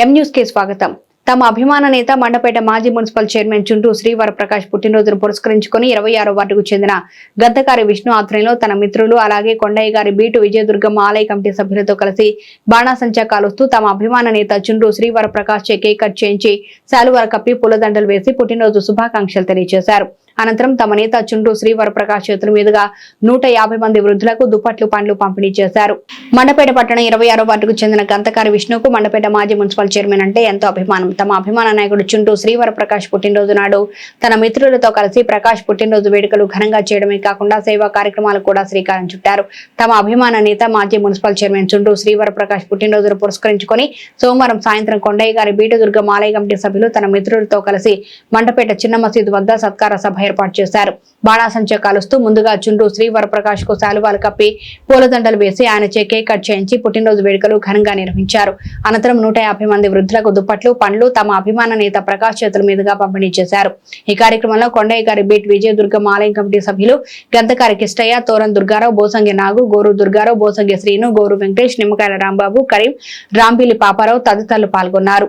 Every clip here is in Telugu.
ఎం న్యూస్కి స్వాగతం. తమ అభిమాన నేత మండపేట మాజీ మున్సిపల్ చైర్మన్ చుంటూ శ్రీవర ప్రకాష్ పుట్టినరోజును పురస్కరించుకుని ఇరవై ఆరో వార్డుకు చెందిన గద్దకారి విష్ణు ఆధ్వర్యంలో తన మిత్రులు అలాగే కొండయ్య గారి బీటు విజయదుర్గమ్మ ఆలయ కమిటీ సభ్యులతో కలిసి బాణాసంచా కాలుస్తూ తమ అభిమాన నేత చుంటూ శ్రీవర ప్రకాష్ చే కేక్ కట్ చేయించి శాలువార కప్పి పూలదండలు వేసి పుట్టినరోజు శుభాకాంక్షలు తెలియజేశారు. అనంతరం తమ నేత చుండ్రు శ్రీ వరప్రకాష్ చేతుల మీదుగా నూట యాభై మంది వృద్ధులకు దుప్పట్లు పండ్లు పంపిణీ చేశారు. మండపేట పట్టణం ఇరవై ఆరో వార్డుకు చెందిన గంతకారి విష్ణుకు మండపేట మాజీ మున్సిపల్ చైర్మన్ అంటే ఎంతో అభిమానం. తమ అభిమాన నాయకుడు చుంటూ శ్రీవరప్రకాష్ పుట్టినరోజు నాడు తన మిత్రులతో కలిసి ప్రకాష్ పుట్టినరోజు వేడుకలు ఘనంగా చేయడమే కాకుండా సేవా కార్యక్రమాలకు కూడా శ్రీకారం చుట్టారు. తమ అభిమాన నేత మాజీ మున్సిపల్ చైర్మన్ చుంటూ శ్రీవరప్రకాష్ పుట్టినరోజును పురస్కరించుకొని సోమవారం సాయంత్రం కొండయ్య గారి బీటదుర్గ మాలయ కమిటీ సభ్యులు తన మిత్రులతో కలిసి మండపేట చిన్న మసీదు వద్ద సత్కార సభ ఏర్పాటు చేశారు. బాణాసంచ కాలుస్తూ ముందుగా చుండ్రు శ్రీ వరప్రకాష్కు శాలువాలు కప్పి పూలదండలు వేసి ఆయన చే కేక్ కట్ చేయించి పుట్టినరోజు వేడుకలు ఘనంగా నిర్వహించారు. అనంతరం నూట మంది వృద్ధులకు దుప్పట్లు పండ్లు తమ అభిమాన నేత ప్రకాష్ చేతుల మీదుగా పంపిణీ చేశారు. ఈ కార్యక్రమంలో కొండయ్య గారి బీట్ విజయదుర్గం ఆలయం కమిటీ సభ్యులు గంతకారి కిష్టయ్య తోరం దుర్గారావు బోసంగి నాగు గోరు దుర్గారావు బోసంగి శ్రీను గోరు వెంకటేష్ నిమ్మకాయల రాంబాబు కరీం రాంబీలి పాపారావు తదితరులు పాల్గొన్నారు.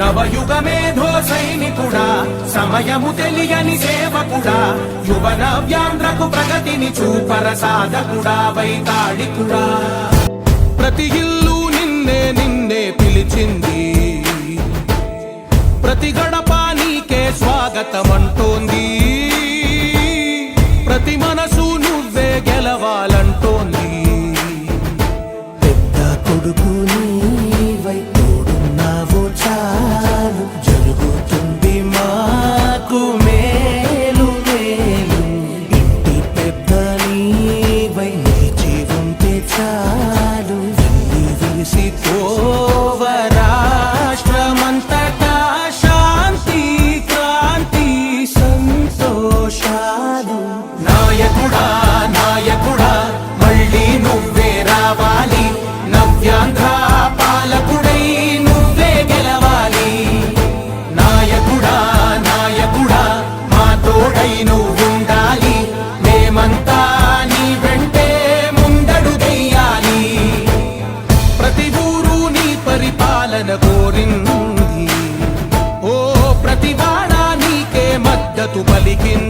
నవయుగ మేధో సైనికుడా సమయము తెలియని సేవకుడా యువన వ్యాంధ్రకు ప్రగతిని చూపర సాధకుడా వైతాళికుడా. ప్రతి ఇల్లు నిన్నే నిన్నే పిలిచింది. ప్రతి గడప నీకే స్వాగతమంటోంది. ప్రతి మనసు నువ్వే గెలవాలంటోంది. పెద్ద కొడుకు sitio మద్దతు పలికింది